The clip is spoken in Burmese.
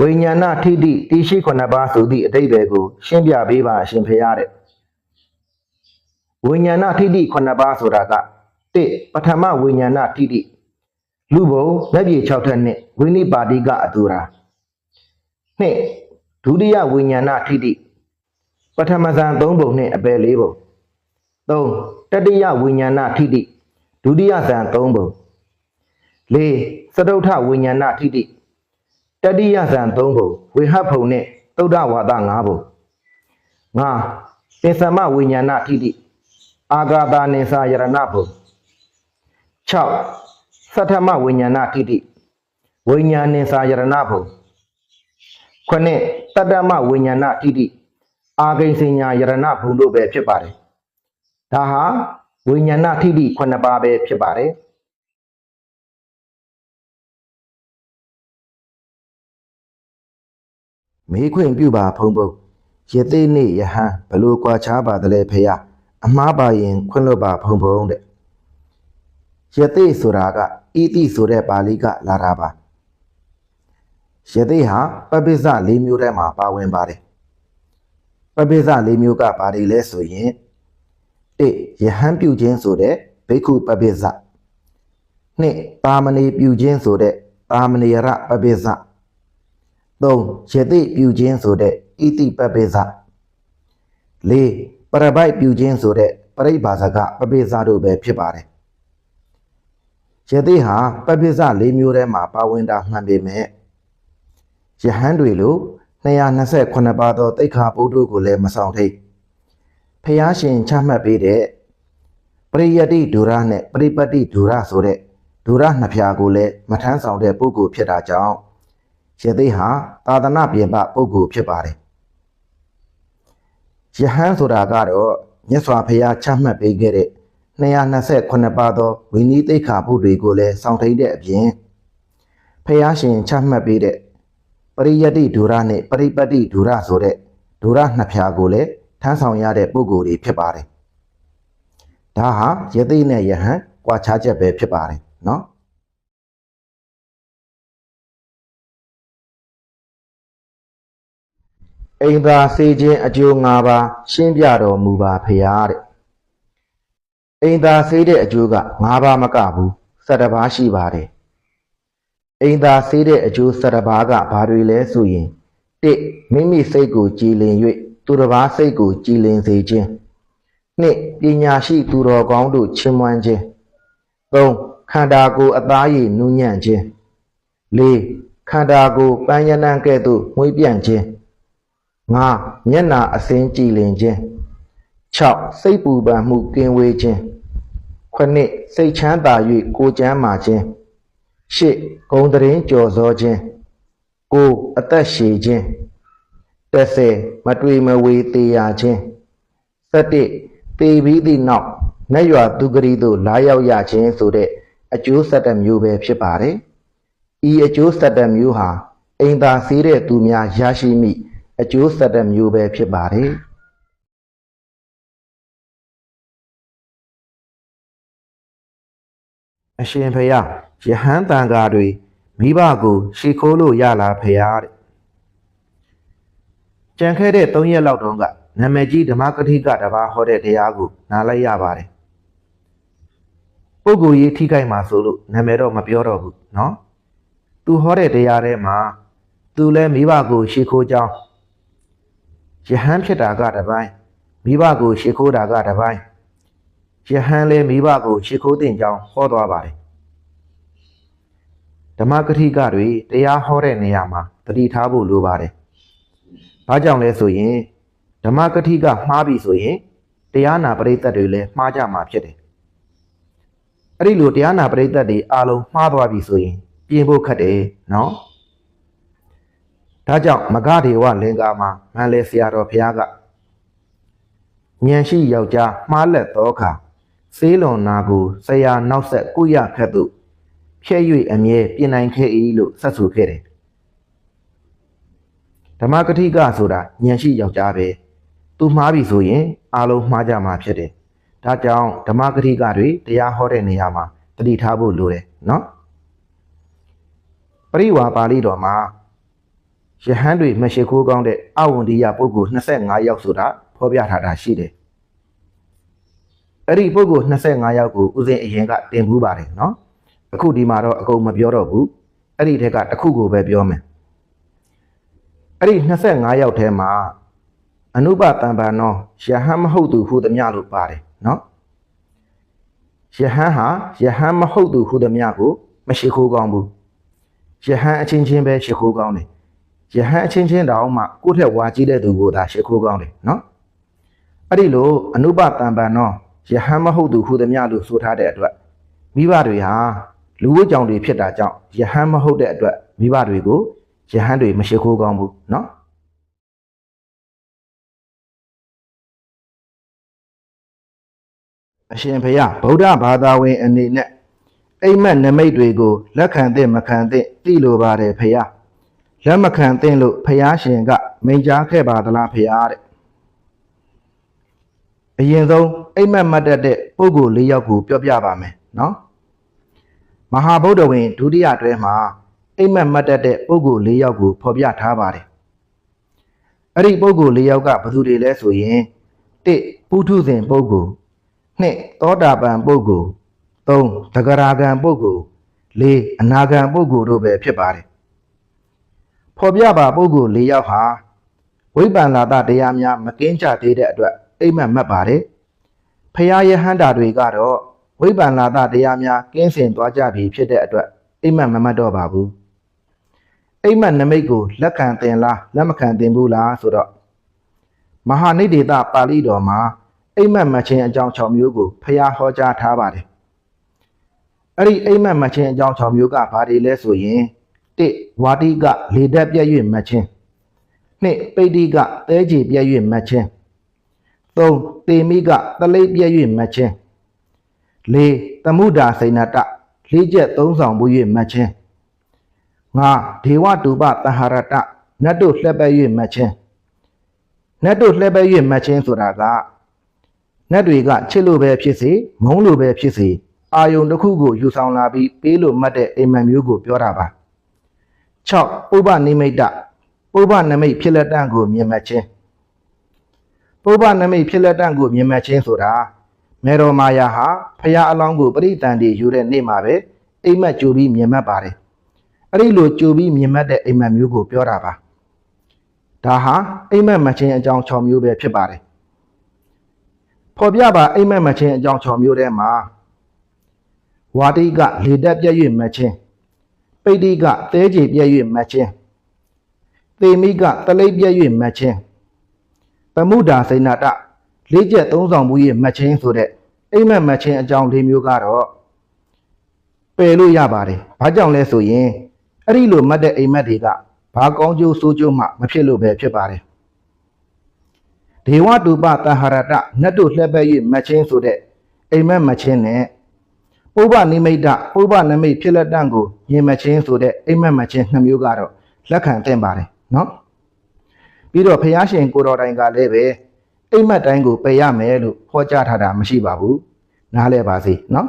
ဝိညာဏထိတိတိရှိခုနှစ်ပါးဆိုသည့်အတိတ်ပဲကိုရှင်းပြပေးပါအရှင်ဖေရတဲ့ဝိညာဏထိတိခုနှစ်ပါးဆိုတာကတစ်ပထမဝိညာဏထိတိလူဘုံလက်ပြေ6ထက်နှစ်ဝိနိပါတိကအတူရာနှစ်ဒုတိယဝိညာဏထိတိပထမဇန်3ပုံနဲ့အပယ်4ပုံ3တတိယဝိညာဏထိတိဒုတိယဇန်3ပုံ4သတုထဝိညာဏထိတိ တတိယဇန်၃ဘုံဝေဟဖုံနဲ့သုဒ္ဓဝါဒ၅ဘုံငါပင်စမဝိညာဏထိတိအာဂါတာနိသယရဏဘုံ6သတ္ထမဝိညာဏထိတိဝိညာနိသယရဏဘုံခုနှစ်တတ္တမဝိညာဏထိတိအာဂိဉ္စညာယရဏဘုံတို့ပဲဖြစ်ပါတယ်ဒါဟာဝိညာဏထိတိခုနှစ်ပါးပဲဖြစ်ပါတယ် မေးခွင့်ပြုပါဖုံဖုံယသိနေ့ယဟန်ဘလို့ကွာခြားပါသလဲဖေယအမှားပါရင် ခွင့်လွတ်ပါဖုံဖုံတဲ့ယသိဆိုတာကဣတိဆိုတဲ့ပါဠိကလာတာပါယသိဟာပပိစ၄မျိုးထဲမှာပါဝင်ပါတယ်ပပိစ၄မျိုးကဘာတွေလဲဆိုရင်တစ်ယဟန်ပြုခြင်းဆိုတဲ့ဘိက္ခုပပိစနှစ်တာမဏေပြုခြင်းဆိုတဲ့တာမဏေရပပိစ 3. ယတိပြုခြင်းဆိုတဲ့ဣတိပပိစ 4. ပရပိုက်ပြုခြင်းဆိုတဲ့ပရိဘာဇကပပိစတို့ပဲဖြစ်ပါတယ်ယတိဟာပပိစ၄မျိုးထဲမှာပါဝင်တာမှန်ပေမဲ့ယဟန်တွေလို228ပါးသောတိခါပုဒ်တို့ကိုလည်းမဆောင်ထိတ်ဖျားရှင်ချမှတ်ပေးတဲ့ပရိယတိဒုရနဲ့ပရိပတ္တိဒုရဆိုတဲ့ဒုရနှစ်ဖြာကိုလည်းမထမ်းဆောင်တဲ့ပုဂ္ဂိုလ်ဖြစ်တာကြောင့် ရသိဟာသာသနာပြင်ပပုဂ္ဂိုလ်ဖြစ်ပါတယ်ယဟန်ဆိုတာကတော့မြတ်စွာဘုရားချမှတ်ပေးခဲ့တဲ့228ပါးသောဝိနည်းသိက္ခာပုဒ်တွေကိုလည်းစောင့်ထိန်တဲ့အပြင်ဘုရားရှင်ချမှတ်ပေးတဲ့ပရိယတ္တိဒုရနဲ့ပရိပတ္တိဒုရဆိုတဲ့ဒုရနှစ်ဖြာကိုလည်းထမ်းဆောင်ရတဲ့ပုဂ္ဂိုလ်တွေဖြစ်ပါတယ်ဒါဟာယသိနဲ့ယဟန်ကွာခြားချက်ပဲဖြစ်ပါတယ်နော် အိမ်သာစေခြင်းအကျိုး၅ပါးရှင်းပြတော်မူပါဖရာတဲ့အိမ်သာစေးတဲ့အကျိုးက၅ပါးမကဘူး၁၇ပါးရှိပါတယ်အိမ်သာစေးတဲ့အကျိုး၁၇ပါးကဘာတွေလဲဆိုရင်၁မိမိစိတ်ကိုကြည်လင်၍သူတစ်ပါးစိတ်ကိုကြည်လင်စေခြင်း၂ပညာရှိသူတော်ကောင်းတို့ချီးမွမ်းခြင်း၃ခန္ဓာကိုယ်အသားရည်နူးညံ့ခြင်း၄ခန္ဓာကိုယ်ပန်းရဏံကဲ့သို့မွေးပြန့်ခြင်း ၅မျက်နာအစင်းကြည်လင်ခြင်း6စိတ်ပူပန်မှုကင်းဝေးခြင်း9စိတ်ချမ်းသာ၍ကိုယ်ကျမ်းမာခြင်း8ဂုံတရင်ကြော်စောခြင်း9အသက်ရှည်ခြင်း10မတွေ့မဝေသေးရခြင်း17ပေပြီးသည့်နောက်နတ်ရွာသူဂရီသို့လာရောက်ရခြင်းဆိုတဲ့အကျိုး17မျိုးပဲဖြစ်ပါတယ်ဤအကျိုး17မျိုးဟာအိမ်သာစေးတဲ့သူများရရှိမိ အကျိုးဆက်တဲ့မျိုးပဲဖြစ်ပါတယ်အရှင်ဖယားယဟန်တန်ဃာတွေမိဘကိုရှ िख ိုးလို့ရလားဖယားတဲ့ကြံခဲ့တဲ့၃ရက်လောက်တုန်းကနာမည်ကြီးဓမ္မကတိကတပါးဟောတဲ့တရားကိုနားလိုက်ရပါတယ်ပုဂ္ဂိုလ်ရေးထိခိုက်မှာဆိုလို့နာမည်တော့မပြောတော့ဘူးเนาะသူဟောတဲ့တရားထဲမှာသူလည်းမိဘကိုရှ िख ိုးကြောင်း ယဟန်ဖြစ်တာကတစ်ပိုင်းမိဘကိုရှ िख ိုးတာကတစ်ပိုင်းယဟန်လည်းမိဘကိုရှ िख ိုးတင်ကြောင်းဟောသွားပါတယ်ဓမ္မကတိကတွေတရားဟောတဲ့နေရာမှာတတိထားဖို့လိုပါတယ်ဘာကြောင့်လဲဆိုရင်ဓမ္မကတိကမှားပြီဆိုရင်တရားနာပရိသတ်တွေလည်းမှားကြမှာဖြစ်တယ်အဲ့ဒီလိုတရားနာပရိသတ်တွေအားလုံးမှားသွားပြီဆိုရင်ပြင်ဖို့ခက်တယ်နော် ဒါကြောင့်မဂဒေဝလင်္ကာမှာမန္လေဆရာတော်ဘုရားကဉာဏ်ရှိယောက်ျားမှားလက်သောအခါစေးလွန်နာကိုဆရာနောက်ဆက်ကုရခက်သို့ဖြဲ့၍အမြဲပြင်နိုင်ခဲ့၏လို့ဆက်ဆိုခဲ့တယ်ဓမ္မကတိကဆိုတာဉာဏ်ရှိယောက်ျားပဲသူမှားပြီဆိုရင်အလုံးမှားကြမှာဖြစ်တယ်ဒါကြောင့်ဓမ္မကတိကတွေတရားဟောတဲ့နေရာမှာတတိထားဖို့လိုတယ်နော်ပရိဝါပါဠိတော်မှာ ယဟန်တွေမရှိခိုးကောင်းတဲ့အဝန္ဒီယပုဂ္ဂိုလ်25ယောက်ဆိုတာဖော်ပြထားတာရှိတယ်အဲ့ဒီပုဂ္ဂိုလ်25ယောက်ကိုဦးဇင်းအရင်ကတင်ဘူးပါတယ်နော်အခုဒီမှာတော့အကုန်မပြောတော့ဘူးအဲ့ဒီထက်ကတစ်ခုကိုပဲပြောမယ်အဲ့ဒီ25ယောက်ထဲမှာအနုပတံပံနောယဟန်မဟုတ်သူဟူသည်မြလို့ပါတယ်နော်ယဟန်ဟာယဟန်မဟုတ်သူဟူသည်မြကိုမရှိခိုးကောင်းဘူးယဟန်အချင်းချင်းပဲရှိခိုးကောင်းတယ် ယဟန်အချင်းချင်းတောင်မှကိုယ့်ထက်ဝါကြီးတဲ့သူကိုသာရှိခိုးကောင်းတယ်နော်အဲ့ဒီလိုအနုပတံပံနောယဟန်မဟုတ်သူဟူသည်မြလို့ဆိုထားတဲ့အတွက်မိဘတွေဟာလူဝတ်ကြောင်တွေဖြစ်တာကြောင့်ယဟန်မဟုတ်တဲ့အတွက်မိဘတွေကိုယဟန်တွေမရှိခိုးကောင်းဘူးနော်အရှင်ဘုရားဗုဒ္ဓဘာသာဝင်အနေနဲ့အိမ်မက်နမိတ်တွေကိုလက်ခံသင့်မခံသင့်သိလိုပါတယ်ဘုရား လက်မခံသင့်လို့ဘုရားရှင်ကမိန့်ကြားခဲ့ပါသလားဘုရားတဲ့အရင်ဆုံးအိမ်မက်မှတ်တတ်တဲ့ပုဂ္ဂိုလ်၄ယောက်ကိုပြောပြပါမယ်နော်မဟာဗုဒ္ဓဝင်ဒုတိယတွဲမှာအိမ်မက်မှတ်တတ်တဲ့ပုဂ္ဂိုလ်၄ယောက်ကိုဖော်ပြထားပါတယ်အဲ့ဒီပုဂ္ဂိုလ်၄ယောက်ကဘယ်သူတွေလဲဆိုရင်၁ပုထုဇဉ်ပုဂ္ဂိုလ်နှစ်သောတာပန်ပုဂ္ဂိုလ်သုံးတဂရာဂံပုဂ္ဂိုလ်လေးအနာဂံပုဂ္ဂိုလ်တို့ပဲဖြစ်ပါတယ် ဖော်ပြပါပုဂ္ဂိုလ်၄ယောက်ဟာဝိပ္ပန္နာတတရားများမကင်းကြသေးတဲ့အတွက်အိမ်မက်မှတ်ပါတယ်ဖရာယဟန္တာတွေကတော့ဝိပ္ပန္နာတတရားများကင်းစင်သွားကြပြီဖြစ်တဲ့အတွက်အိမ်မက်မမှတ်တော့ပါဘူးအိမ်မက်နမိတ်ကိုလက်ခံတင်လားလက်မခံတင်ဘူးလားဆိုတော့မဟာနိဒေသပါဠိတော်မှာအိမ်မက်မချင်းအကြောင်း6မျိုးကိုဖျားဟောကြားထားပါတယ်။အဲ့ဒီအိမ်မက်မချင်းအကြောင်း6မျိုးကဘာတွေလဲဆိုရင် 1ဝါတိကလေဓာတ်ပြည့်၍မချင်း2ပိဋိကသဲကြည်ပြည့်၍မချင်း3တေမိကသလိပ်ပြည့်၍မချင်း4သမုဒ္ဒါစိဏတလေးချက်သုံးဆောင်မှု၍မချင်း5ဒေဝတူပတဟရတနတ်တို့လှက်ပဲ၍မချင်းနတ်တို့လှက်ပဲ၍မချင်းဆိုတာကနတ်တွေကချစ်လို့ပဲဖြစ်စေမုန်းလို့ပဲဖြစ်စေအာယုံတစ်ခုကိုယူဆောင်လာပြီးပေးလို့မှတ်တဲ့အိမ်မက်မျိုးကိုပြောတာပါ 6ပုဗ္ဗနိမိတ်တပုဗ္ဗနမိတ်ဖြစ်လက်တန့်ကိုမြင်မှတ်ခြင်းပုဗ္ဗနမိတ်ဖြစ်လက်တန့်ကိုမြင်မှတ်ခြင်းဆိုတာမေတော်မာယာဟာဖရာအလောင်းကိုပရိတန်တွေယူတဲ့နေ့မှာပဲအိမ်မက်ကြိုပြီးမြင်မှတ်ပါတယ်အဲ့ဒီလိုကြိုပြီးမြင်မှတ်တဲ့အိမ်မက်မျိုးကိုပြောတာပါဒါဟာအိမ်မက်မချင်းအကြောင်း6မျိုးပဲဖြစ်ပါတယ်ဖော်ပြပါအိမ်မက်မချင်းအကြောင်း6မျိုးထဲမှာဝါတိကလေတက်ပြည့်၍မချင်း ပိဋိကသဲကြေပြည့်၍မချင်းသေမိကတလိပ်ပြည့်၍မချင်းသမုဒ္ဒါစိဏတလေးချက်သုံးဆောင်မှု၍မချင်းဆိုတဲ့အိမ်မက်မချင်းအကြောင်း၄မျိုးကတော့ပယ်လို့ရပါတယ်။ဘာကြောင့်လဲဆိုရင်အဲ့ဒီလိုမှတ်တဲ့အိမ်မက်တွေကဘာကောင်းကျိုးဆိုးကျိုးမှမဖြစ်လို့ပဲဖြစ်ပါတယ်။ဒေဝတူပတဟရတနတ်တို့လှည့်ပဲ့၍မချင်းဆိုတဲ့အိမ်မက်မချင်းနဲ့ ပုဗ္ဗနိမိတ်တပုဗ္ဗနမိတ်ဖြစ်လက်တန့်ကိုယင်မချင်းဆိုတဲ့အိမ်မက်မချင်းနှစ်မျိုးကတော့လက်ခံသင့်ပါတယ်နော်ပြီးတော့ဖះရှင်ကိုတော်တိုင်ကလည်းပဲအိမ်မက်တိုင်းကိုပယ်ရမယ်လို့ဟောကြားထားတာမရှိပါဘူးနားလဲပါစေနော်